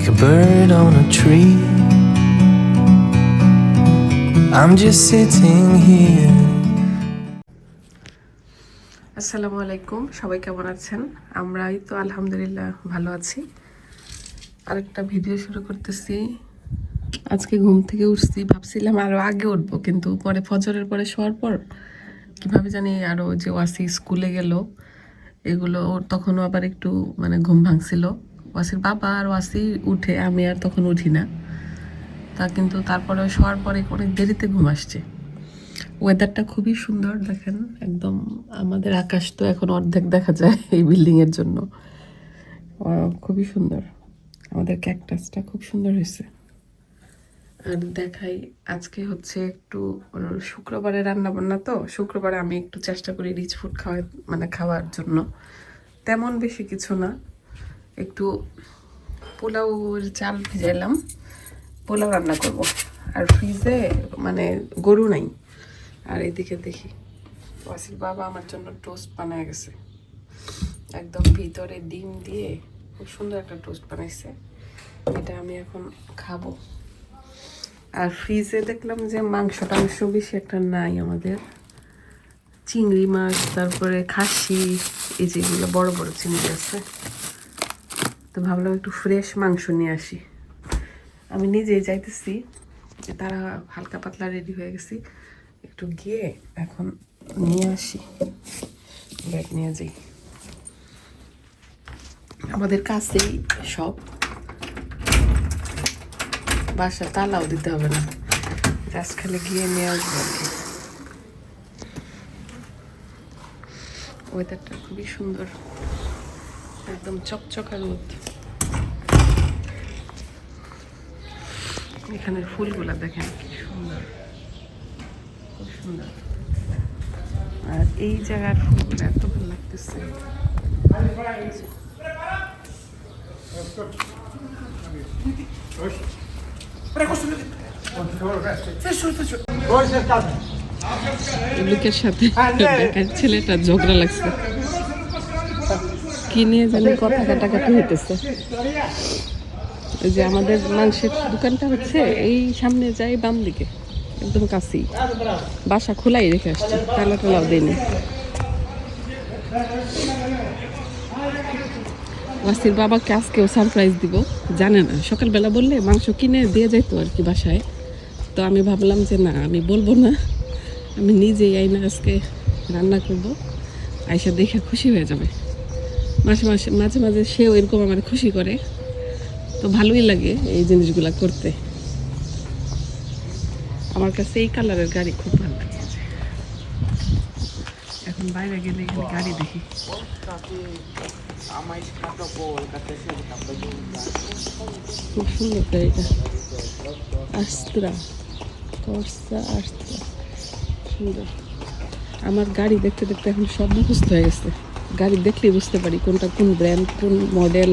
like a bird on a tree. I'm just sitting here. আসসালামু আলাইকুম, সবাই কেমন আছেন আমরাই তো আলহামদুলিল্লাহ ভালো আছি আরেকটা ভিডিও শুরু করতেছি আজকে ঘুম থেকে উঠছি, ভাবছিলাম আরও আগে উঠবো, কিন্তু পরে ফজরের পরে শোয়ার পর কীভাবে জানি আরও যে ওয়াসি স্কুলে গেল, এগুলো ওর তখনও আবার একটু মানে ঘুম ভাঙছিল ওয়াসির বাবা আর ওয়াসি উঠে, আমি আর তখন উঠি না। তা কিন্তু তারপরে শোয়ার পরে অনেক দেরিতে ঘুম আসছে। ওয়েদারটা খুবই সুন্দর, দেখেন, একদম আমাদের আকাশ তো এখন অর্ধেক দেখা যায় এই বিল্ডিং এর জন্য খুবই সুন্দর। আমাদের ক্যাকটাসটা খুব সুন্দর হয়েছে। আর দেখাই, আজকে হচ্ছে একটু শুক্রবারে রান্না বান্না তো, শুক্রবারে আমি একটু চেষ্টা করি রিচ ফুড খাওয়ার মানে খাওয়ার জন্য। তেমন বেশি কিছু না। একটু পোলাওর চাল ভিজাইলাম পোলাও রান্না করব। আর ফ্রিজে মানে গরু নাই। আর এদিকে দেখি, ওয়াসির বাবা আমার জন্য টোস্ট বানায় গেছে। একদম ভিতরে ডিম দিয়ে খুব সুন্দর একটা টোস্ট বানাইছে। এটা আমি এখন খাব। আর ফ্রিজে দেখলাম যে মাংস টাংস বেশি একটা নাই আমাদের। চিংড়ি মাছ, তারপরে খাসি, এই যেগুলো বড় বড় চিংড়ি আছে। তো ভাবলাম একটু ফ্রেশ মাংস নিয়ে আসি। আমি নিজেই যাইতেছি তারা হালকা পাতলা রেডি হয়ে গেছি। একটু গিয়ে এখন নিয়ে আসি। ব্যাগ নিয়ে যাই। আমাদের কাছেই সব। বাসা তালাও দিতে হবে না। জাস্ট খালি গিয়ে নিয়ে আসব আর কি। ওয়েদারটা খুবই সুন্দর। একদম চকচকা রোদ। এখানের ফুলগুলা দেখেন, কি সুন্দর। খুব সুন্দর। আর এই জায়গার ফুলগুলো এত ভালো লাগতেছে। ছেলেটা ঝগড়া লাগছে। কি নিয়ে জানি কথা কাটাকাটি হইতেছে। যে আমাদের মাংসের দোকানটা হচ্ছে এই সামনে যাই বাম দিকে, একদম কাছেই। বাসা খোলাই রেখে আসছি, তালা টালাও দিইনি। ওয়াসির বাবাকে আজকেও সারপ্রাইজ দিব, জানে না, সকালবেলা বললে মাংস কিনে দিয়ে যাইতো আর কি বাসায়। তো আমি ভাবলাম যে না, আমি বলব না, আমি নিজেই আইনা আজকে রান্না করব আয়সা দেখে খুশি হয়ে যাবে। মাঝে মাঝে মাঝে মাঝে সেও এরকম আমার খুশি করে। তো ভালোই লাগে এই জিনিসগুলা করতে। আমার কাছে এই কালারের গাড়ি খুব ভালো লাগে। এখন বাইরে গেলে গাড়ি দেখি। খুব সুন্দর গাড়িটা। আস্ত্রা, কর্সা আস্ত্রা। সুন্দর। আমার গাড়ি দেখতে দেখতে এখন সব মুখস্থ হয়ে গেছে। গাড়ি দেখলেই বুঝতে পারি কোনটা কোন ব্র্যান্ড কোন মডেল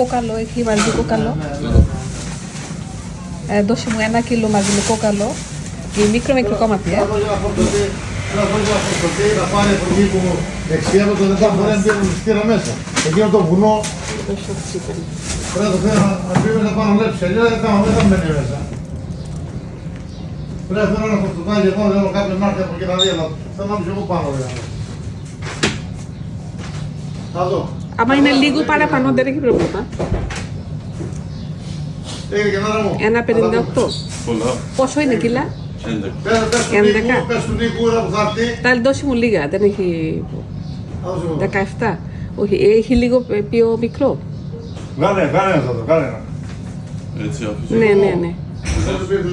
κόκαλο, έχει μαγαζί κόκαλο. Ε, δώσε μου ένα κιλό μαγαζί κόκαλο. και μικρό μικρό κομμάτι, ε. Να πάρει από εκεί που εξιέρω το λεπτά μπορεί να μπει στήρα μέσα. Εκείνο το βουνό. Πρέπει να το φέρω να μπει μέσα πάνω λέψη. Αλλιώς δεν θα μπαίνει μέσα. Πρέπει να φέρω ένα φορτουτάκι εδώ, έχω από εκεί να δει, να εγώ πάνω. Δηλαδή. Θα δω. Άμα είναι λίγο παραπάνω δεν έχει πρόβλημα. Ένα είναι κιλά; 11. Πες του Νίκου ώρα που θα έρθει. Μου λίγα, δεν έχει... 17. Όχι, έχει λίγο πιο μικρό. Ναι, το, Ναι, ναι, ναι.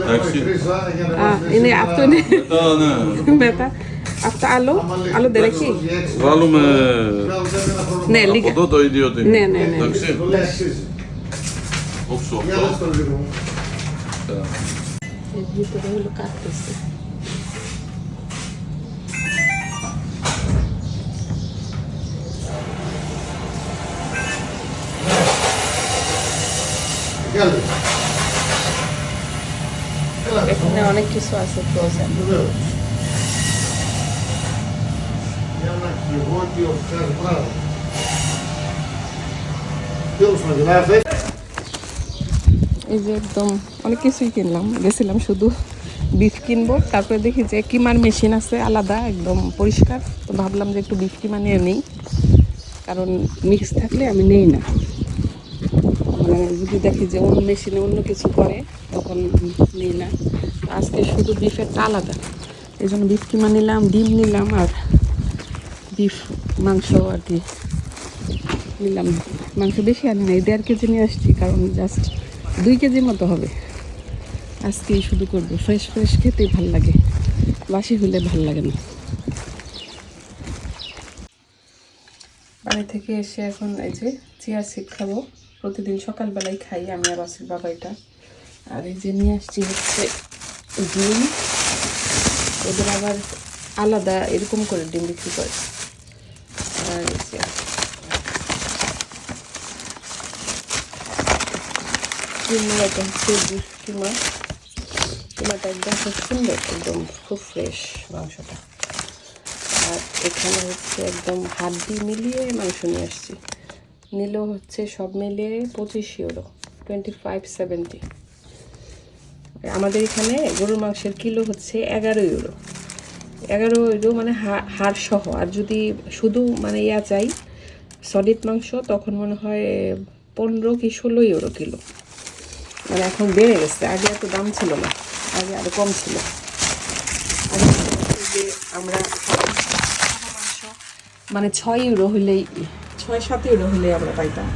Εντάξει. Είναι αυτό είναι. Μετά, ναι. Μετά. Αυτά άλλο, άλλο δεν έχει. Βάλουμε ναι, λίγα. από εδώ το ίδιο τίμημα. Ναι, ναι, ναι. Εντάξει. Το και σου. অনেক কিছু আছে frozen Veo. Ya me magnates. এই যে একদম অনেক কিছুই কিনলাম। গেছিলাম শুধু বিফ কিনবো, তারপরে দেখি যে কিমার মেশিন আছে আলাদা, একদম পরিষ্কার। তো ভাবলাম যে একটু বিফ কিমা নিয়ে নিই। কারণ মিক্স থাকলে আমি নেই না। মানে যদি দেখি যে অন্য মেশিনে অন্য কিছু করে, তখন নিই না। আজকে শুধু বিফেরটা আলাদা। এই জন্য বিফ কিমা নিলাম, ডিম নিলাম আর বিফ মাংস আর কি। নিলাম। মাংস বেশি আনি নাই, দেড় কেজি নিয়ে আসছি, কারণ জাস্ট দুই কেজির মতো হবে। আজকেই শুধু করব। ফ্রেশ ফ্রেশ খেতেই ভালো লাগে। বাসি হলে ভালো লাগে না। বাড়ি থেকে এসে এখন এই যে চিয়া সিড খাব। প্রতিদিন সকালবেলায় খাই আমি আর বাসির বাবা এটা। আর এই যে নিয়ে আসছি হচ্ছে ডিম। ওদের আবার আলাদা এরকম করে ডিম বিক্রি করে আর এই যে কিমাটা হচ্ছে কিমা কিমাটা একদম খুব সুন্দর একদম খুব ফ্রেশ মাংসটা আর এখানে হচ্ছে একদম হাড্ডি মিলিয়ে মাংস নিয়ে আসছি নিলেও হচ্ছে সব মিলিয়ে পঁচিশ ইউরো টোয়েন্টি ফাইভ সেভেন্টি আমাদের এখানে গরুর মাংসের কিলো হচ্ছে এগারো ইউরো এগারো ইউরো মানে হাড় সহ। আর যদি শুধু মানে ইয়া চাই সলিড মাংস, তখন মনে হয় পনেরো কি ষোলো ইউরো কিলো। মানে এখন বেড়ে গেছে। আগে এত দাম ছিল না, আগে আরও কম ছিল। যে আমরা মানে ছয় ইউরো হলেই ছয়, সাত ইউরো হলেই আমরা পাইতাম।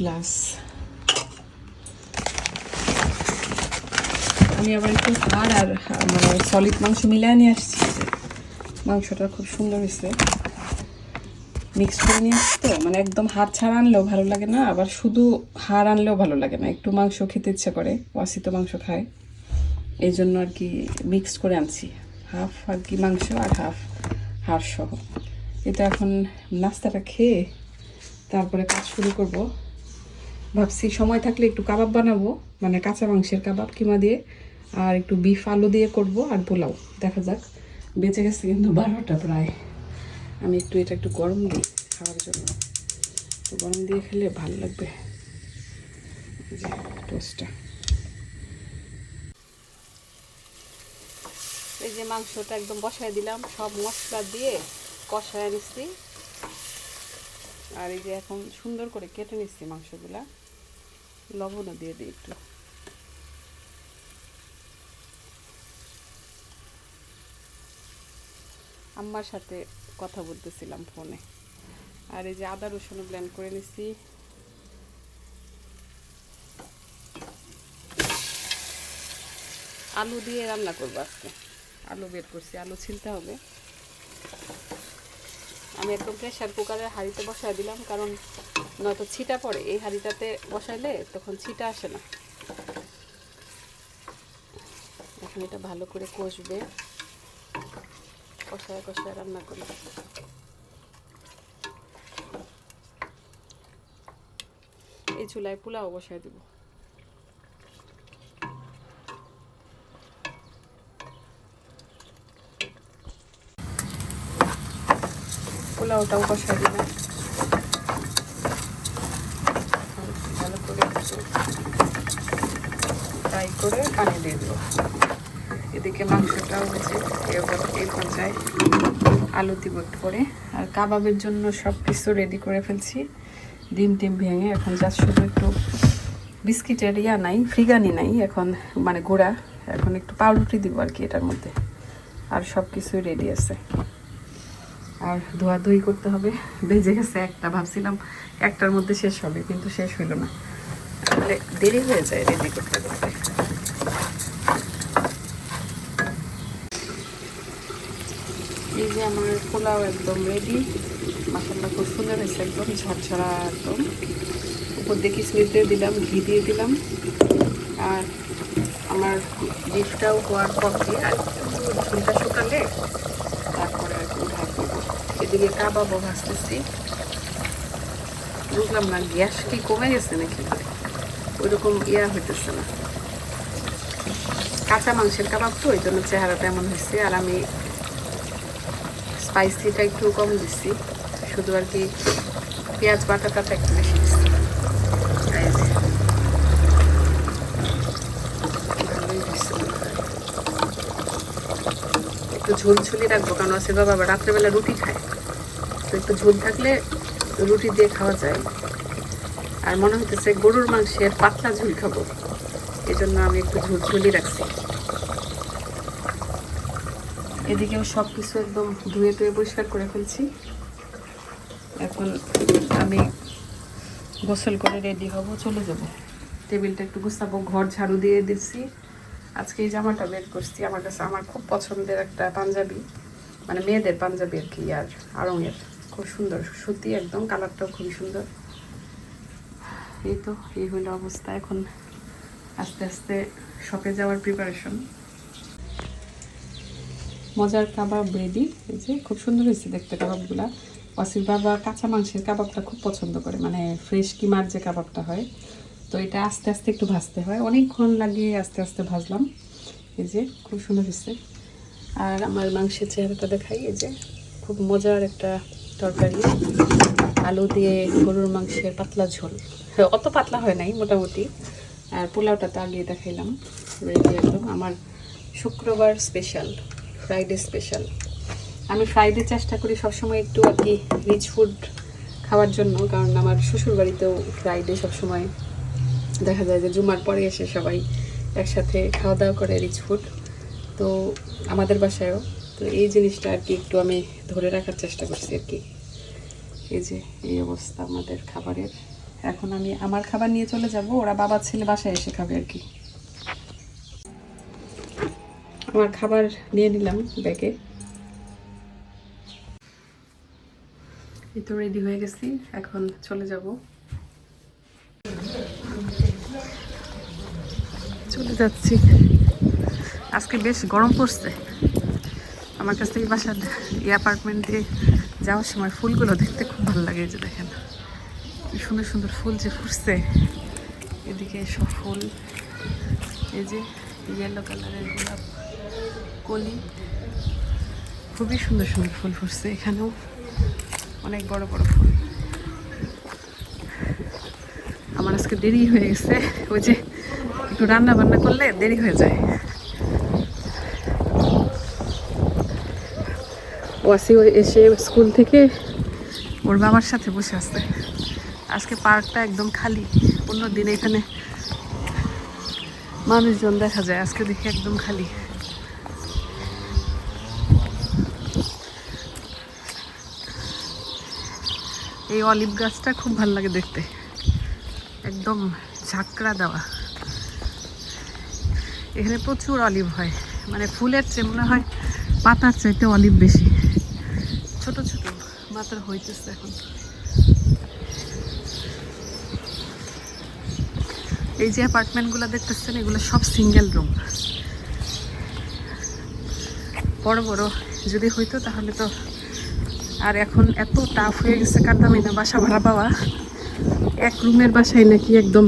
গ্লাস। আমি আবার একটু হাড় আর মানে সলিড মাংস মিলিয়ে নিয়ে আসছি। মাংসটা খুব সুন্দর হয়েছে মিক্স করে নিয়ে আসছি তো? মানে একদম হাড় ছাড়া আনলেও ভালো লাগে না, আবার শুধু হাড় আনলেও ভালো লাগে না। একটু মাংস খেতে ইচ্ছে করে ওয়াসি তো মাংস খায়। এই জন্য আর কি মিক্সড করে আনছি। হাফ আর কি মাংস আর হাফ হাড় সহ। এটা এখন নাস্তাটা খেয়ে তারপরে কাজ শুরু করব। ভাবছি সময় থাকলে একটু কাবাব বানাবো মানে কাঁচা মাংসের কাবাব কিমা দিয়ে, আর একটু বিফ আলু দিয়ে করব আর পোলাও। দেখা যাক। বেঁচে গেছে কিন্তু বারোটা প্রায়। আমি একটু এটা একটু গরম দিই খাওয়ার জন্য। তো গরম দিয়ে খেলে ভালো লাগবে। টোস্টটা এই যে মাংসটা একদম বসায় দিলাম, সব মশলা দিয়ে কষায় নিচ্ছি আর এই যে এখন সুন্দর করে কেটে নিচ্ছি মাংসগুলা। লবণও দিয়ে দিই একটু। আম্মার সাথে কথা বলতেছিলাম ফোনে। আর এই যে আদা রসুন ব্লেন্ড করে নিচ্ছি আলু দিয়ে রান্না করব আজকে। আলু বের করছি, আলু ছিলতে হবে। আমি একদম প্রেশার কুকারের হাঁড়িতে বসায় দিলাম, কারণ নয়তো ছিটা পড়ে। এই হাঁড়িটাতে বসাইলে তখন ছিটা আসে না। এখন এটা ভালো করে কষবে। কষায় কষায় রান্না করি এই চুলায় পোলাও বসায় দিব পোলাওটাও বসায় দিলাম ভালো করে ফ্রাই করে পানি দিয়ে দেবো এদিকে মাংসটাও এবার এই পর্যায়ে। আলু দিব একটু করে আর কাবাবের জন্য সব কিছু রেডি করে ফেলছি। ডিম টিম ভেঙে এখন জাস্ট শুধু একটু বিস্কিটের ইয়া নাই ফ্রিগানি নাই, এখন মানে গুঁড়া। এখন একটু পাউরুটি দিব আর কি এটার মধ্যে। আর সব কিছুই রেডি আছে। আর ধোয়া ধোয়াধুয়ি করতে হবে। বেজে গেছে একটা, ভাবছিলাম একটার মধ্যে শেষ হবে, কিন্তু শেষ হলো না। দেরি হয়ে যায় রেডি করতে করতে এই যে আমার পোলাও একদম রেডি মাসাল্লা খুব সুন্দর হয়েছে একদম, ঝরঝরা একদম। উপর দিয়ে কিসমিস দিয়ে দিলাম, ঘি দিয়ে দিলাম। আর আমার ডিশটাও হওয়ার পরে আর ঝুলটা শুকালে তারপরে আর কি উঠাই এদিকে কাবাবও ভাজতেছি। বুঝলাম না, গ্যাস কি কমে গেছে নাকি? ওইরকম ইয়া হইতেছে না। কাঁচা মাংসের কাবাব তো ওই জন্য চেহারাটা এমন হয়েছে। আর আমি স্পাইসিটা একটু কম দিচ্ছি শুধু আর কি পেঁয়াজ বাটাটাটা একটু বেশি দিচ্ছি। একটু ঝোল ঝুলি রাখব, কারণ আছে বাবা রাত্রেবেলা রুটি খায়। তো একটু ঝোল থাকলে রুটি দিয়ে খাওয়া যায়। আর মনে হইতেছে গরুর মাংসের পাতলা ঝোল খাব। এই জন্য আমি একটু ঝোল ঝুলি রাখছি এদিকেও সব কিছু একদম ধুয়ে টুয়ে পরিষ্কার করে ফেলছি। এখন আমি গোসল করে রেডি হব, চলে যাব। টেবিলটা একটু গুছাবো, ঘর ঝাড়ু দিয়ে দিচ্ছি। আজকে এই জামাটা বের করছি, আমার কাছে আমার খুব পছন্দের একটা পাঞ্জাবি। মানে মেয়েদের পাঞ্জাবি আর কি, আর আড়ঙের। খুব সুন্দর সুতি একদম কালারটাও খুবই সুন্দর। এই তো, এই হইল অবস্থা। এখন আস্তে আস্তে শপে যাওয়ার প্রিপারেশন মজার কাবাব রেডি এই যে খুব সুন্দর হয়েছে দেখতে কাবাবগুলা। ওয়াসির বাবা কাঁচা মাংসের কাবাবটা খুব পছন্দ করে মানে ফ্রেশ কিমার যে কাবাবটা হয়। তো এটা আস্তে আস্তে একটু ভাজতে হয়। অনেকক্ষণ লাগিয়ে আস্তে আস্তে ভাজলাম। এই যে খুব সুন্দর হয়েছে। আর আমার মাংসের চেহারাটা দেখাই, এই যে খুব মজার একটা তরকারি। আলু দিয়ে গরুর মাংসের পাতলা ঝোল। অত পাতলা হয় নাই মোটামুটি। আর পোলাওটা তো আগে দেখাইলাম। রেডি একদম। আমার শুক্রবার স্পেশাল ফ্রাইডে স্পেশাল আমি ফ্রাইডে চেষ্টা করি সবসময় একটু আর কি রিচ ফুড খাওয়ার জন্য, কারণ আমার শ্বশুর বাড়িতেও ফ্রাইডে সবসময় দেখা যায় যে জুমার পরে এসে সবাই একসাথে খাওয়া দাওয়া করে রিচ ফুড তো আমাদের বাসায়ও, তো এই জিনিসটা আর কি একটু আমি ধরে রাখার চেষ্টা করছি আর কি। এই যে, এই অবস্থা আমাদের খাবারের। এখন আমি আমার খাবার নিয়ে চলে যাব, ওরা বাবা ছেলে বাসায় এসে খাবে আর কি। আমার খাবার নিয়ে নিলাম ব্যাগে। এই তো রেডি হয়ে গেছি, এখন চলে যাব। চলে যাচ্ছি। আজকে বেশ গরম পড়ছে। আমার কাছ থেকে বাসার এই অ্যাপার্টমেন্টে যাওয়ার সময় ফুলগুলো দেখতে খুব ভালো লাগে যে দেখেন। সুন্দর সুন্দর ফুল যে ফুটছে। এদিকে সব ফুল। এই যে ইয়েলো কালারের গোলাপ। কলি। খুবই সুন্দর সুন্দর ফুল ফুটছে এখানেও। অনেক বড় বড় ফুল। আমার আজকে দেরি হয়ে গেছে। ওই যে একটু রান্না বান্না করলে দেরি হয়ে যায়। ওয়াসি এসে স্কুল থেকে ওর বাবার সাথে বসে আছে। আজকে পার্কটা একদম খালি। অন্য দিন এখানে মানুষজন দেখা যায়। আজকে দেখি একদম খালি। এই অলিভ গাছটা খুব ভালো লাগে দেখতে। একদম ঝাঁকড়া দেওয়া। এখানে প্রচুর অলিভ হয়। মানে ফুলের চেয়ে মনে হয় পাতার চাইতে অলিভ বেশি। ছোট ছোট মাত্র হইতেছে এখন। এই যে অ্যাপার্টমেন্টগুলো দেখতেছেন, এগুলো সব সিঙ্গেল রুম বড় বড় যদি হইতো তাহলে তো আর এখন এত টাফ হয়ে গেছে কারদামি না বাসা ভাড়া পাওয়া। এক রুমের বাসায় নাকি একদম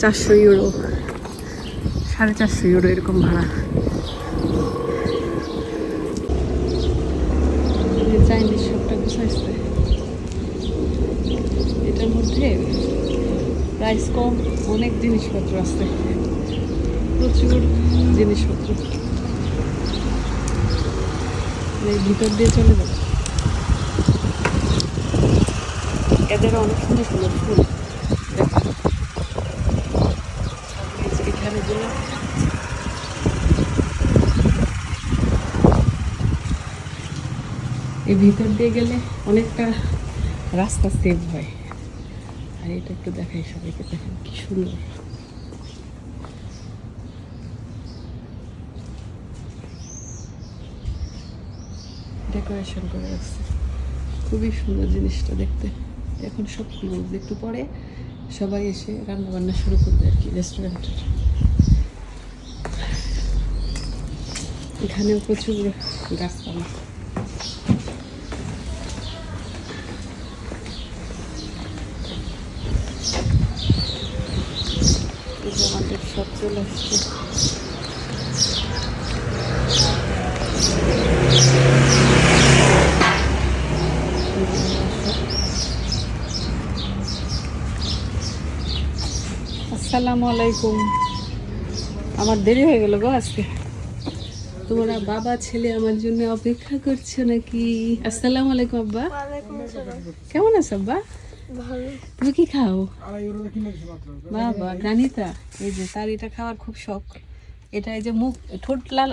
চারশো ইউরো সাড়ে চারশো ইউরো এরকম ভাড়া। চাইনিজ এটার মধ্যে প্রাইস কম, অনেক জিনিসপত্র আছে। প্রচুর জিনিসপত্র। ভিতর দিয়ে চলে যাবে। এদের অনেক সুন্দর সুন্দর ফুল। এখানে গুলো এই ভিতর দিয়ে গেলে অনেকটা রাস্তা সেভ হয়। আর এটা একটু দেখাই সবাইকে, দেখেন কি সুন্দর। ডেকোরেশন করে রাখছে। খুবই সুন্দর জিনিসটা দেখতে। এখন সব একটু পরে সবাই এসে রান্না বান্না শুরু করবে আর কি রেস্টুরেন্টের এখানেও প্রচুর গাছপালা। আমাদের সব চলে আসছে। আসসালামু আলাইকুম। আমার দেরি হয়ে গেল গো আজকে। তোমরা বাবা ছেলে আমার জন্য অপেক্ষা করছ নাকি? আসসালামু আলাইকুম আব্বা। কেমন আছো আব্বা? তুমি কি খাও? বাবা গ্রানিতা। এই যে তার এটা খাওয়ার খুব শখ। এটা এই যে মুখ ঠোঁট লাল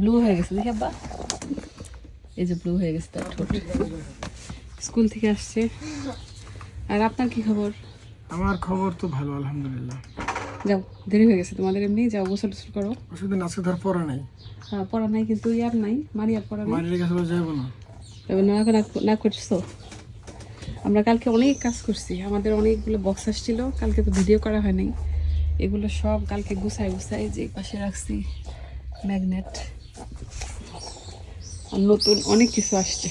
ব্লু হয়ে গেছে দেখি আব্বা। এই যে ব্লু হয়ে গেছে তার ঠোঁট। স্কুল থেকে আসছে। আর আপনার কি খবর? আমার খবর তো ভালো আলহামদুলিল্লাহ। যাও দেরি হয়ে গেছে তোমাদের এমনি যাও গোসল টোসল করো। ওষুধে আজকে ধর পড়া নাই। হ্যাঁ পড়া নাই কিন্তু ইয়ার নাই মারিয়ার পড়া নাই। মারির কাছে যাব না। তবে না না- না করছ? আমরা কালকে অনেক কাজ করছি আমাদের অনেকগুলো বক্স আসছিল কালকে তো ভিডিও করা হয় নাই। এগুলো সব কালকে গুছাই গুছাই যে পাশে রাখছি ম্যাগনেট আর নতুন অনেক কিছু আসছে।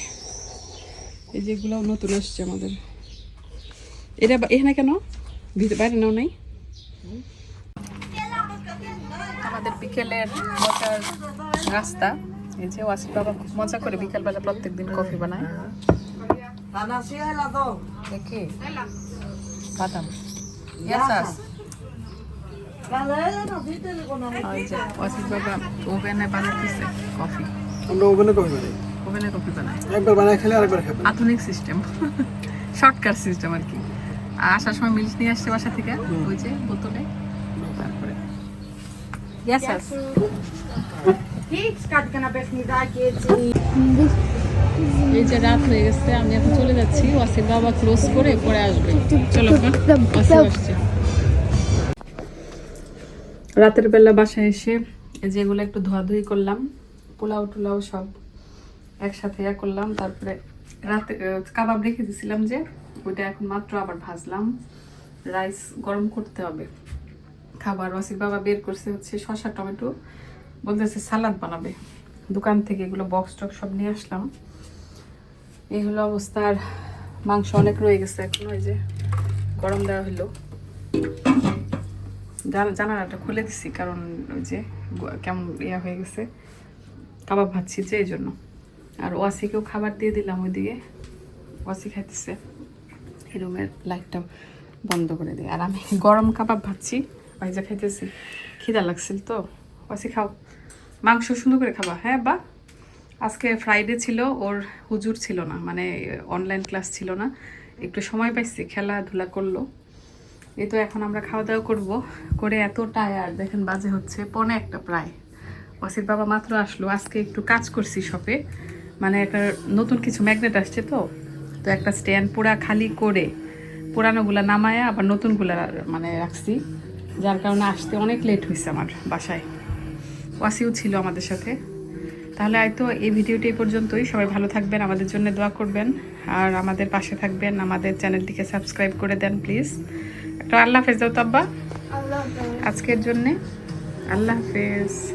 এই যেগুলো নতুন আসছে আমাদের। এটা এখানে কেন? ভিতরে বাইরে নাও নাই? আমাদের বিকেলের মজার রাস্তা এই যে ওয়াসিফ বাবা খুব মজা করে বিকেলবেলা প্রত্যেকদিন কফি বানায়। দেখি। বাদাম। ইয়াসাস ওয়াসিফ বাবা ওভেনে বানাইতেছে কফি। আমরা ওভেনে কফি বানাই। ওভেনে কফি বানায়। একবার বানাই খেলে আরেকবার খাবে। আধুনিক সিস্টেম শর্টকাট সিস্টেম আর কি। আসার সময় মিল্ক নিয়ে আসছে বাসা থেকে ওই যে বোতলে। তারপরে। এই যে রাত হয়ে গেছে আমি এখন চলে যাচ্ছি। ওয়াসির বাবা ক্লোজ করে পরে আসবে। চলো আসছে। রাতের বেলা বাসায় এসে যেগুলো একটু ধোয়াধুয়ি করলাম পোলাও টোলাও সব একসাথে ইয়া করলাম। তারপরে রাতে কাবাব রেখে দিয়েছিলাম যে ওইটা এখন মাত্র আবার ভাজলাম। রাইস গরম করতে হবে। খাবার ওয়াসির বাবা বের করছে হচ্ছে শসা টমেটো। বলতেছে সালাদ বানাবে। দোকান থেকে এগুলো বক্স টক সব নিয়ে আসলাম। এই হলো অবস্থা। আর মাংস অনেক রয়ে গেছে এখন ওই যে গরম দেওয়া হলো। জান- জানালাটা খুলে দিছি, কারণ ওই যে কেমন ইয়া হয়ে গেছে। কাবাব ভাজছি যে, এই জন্য। আর ওয়াসিকেও খাবার দিয়ে দিলাম ওইদিকে। ওয়াসি খাইতেছে। রুমের লাইটটা বন্ধ করে দিই। আর আমি গরম কাবাব ভাজছি ভাইজা খাইতেছি। খিদা লাগছিল তো। ওয়াসি খাও। মাংস সুন্দর করে খাবা। হ্যাঁ বা আজকে ফ্রাইডে ছিল, ওর হুজুর ছিল না মানে অনলাইন ক্লাস ছিল না। একটু সময় পাইছি, খেলাধুলা করল। এই তো এখন আমরা খাওয়া দাওয়া করব। করে এত টায়ার দেখেন বাজে হচ্ছে, পনে একটা প্রায়। ওয়াসির বাবা মাত্র আসলো, আজকে একটু কাজ করছি শপে মানে একটা নতুন কিছু ম্যাগনেট আসছে তো। তো একটা স্ট্যান্ড পুরা খালি করে পুরানোগুলা নামায়া আবার নতুনগুলা মানে রাখছি। যার কারণে আসতে অনেক লেট হয়েছে আমার বাসায়। ওয়াসিও ছিল আমাদের সাথে। তাহলে হয়তো এই ভিডিওটি এই পর্যন্তই। সবাই ভালো থাকবেন আমাদের জন্য দোয়া করবেন। আর আমাদের পাশে থাকবেন আমাদের চ্যানেলটিকে সাবস্ক্রাইব করে দেন প্লিজ। একটা আল্লাহ হাফেজ দাও তো আব্বা। আজকের জন্যে আল্লাহ হাফেজ।